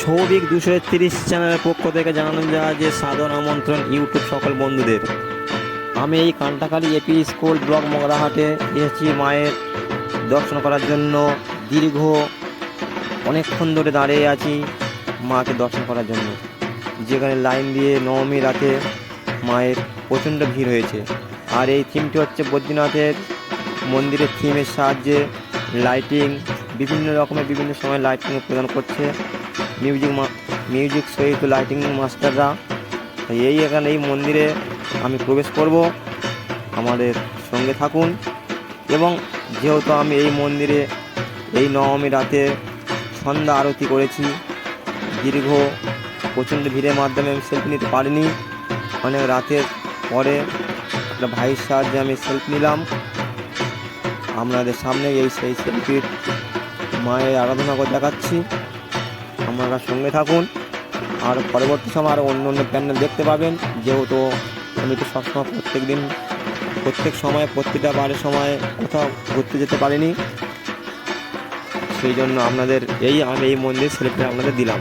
সৌভিক দুশো তিরিশ চ্যানেলের পক্ষ থেকে জানানো যায় যে সাদর আমন্ত্রণ ইউটিউব সকল বন্ধুদের। আমি এই কান্টাকালী এপি স্কুল ব্লক মগরাহাটে এসেছি মায়ের দর্শন করার জন্য। দীর্ঘ অনেকক্ষণ ধরে দাঁড়িয়ে আছি মাকে দর্শন করার জন্য। যেখানে লাইন দিয়ে নবমী রাতে মায়ের প্রচণ্ড ভিড় হয়েছে। আর এই থিমটি হচ্ছে বদ্রীনাথের মন্দিরের থিমের সাহায্যে লাইটিং বিভিন্ন রকমের বিভিন্ন সময় লাইটিং প্রদান করছে। মিউজিক মিউজিক সহিত লাইটিং মাস্টাররা এই এখানে এই মন্দিরে আমি প্রবেশ করব। আমাদের সঙ্গে থাকুন। এবং যেহেতু আমি এই মন্দিরে এই নবমী রাতে সন্ধ্যা আরতি করেছি, দীর্ঘ প্রচণ্ড ভিড়ের মাধ্যমে আমি সেলফি নিতে পারিনি। অনেক রাতের পরে একটা ভাইয়ের সাহায্যে আমি সেলফি নিলাম। আপনাদের সামনে এই সেই সেলফির মায়ের আরাধনা করে দেখাচ্ছি। আপনারা সঙ্গে থাকুন। আর পরবর্তী সময় আরও অন্য অন্য প্যান্ডেল দেখতে পাবেন। যেহেতু আমি তো সবসময় প্রত্যেক দিন প্রত্যেক সময় প্রত্যেকটা বারের সময় কোথাও ঘুরতে যেতে পারিনি। সেই জন্য আপনাদের এই, আমি এই মন্দির সেলফি আপনাদের দিলাম।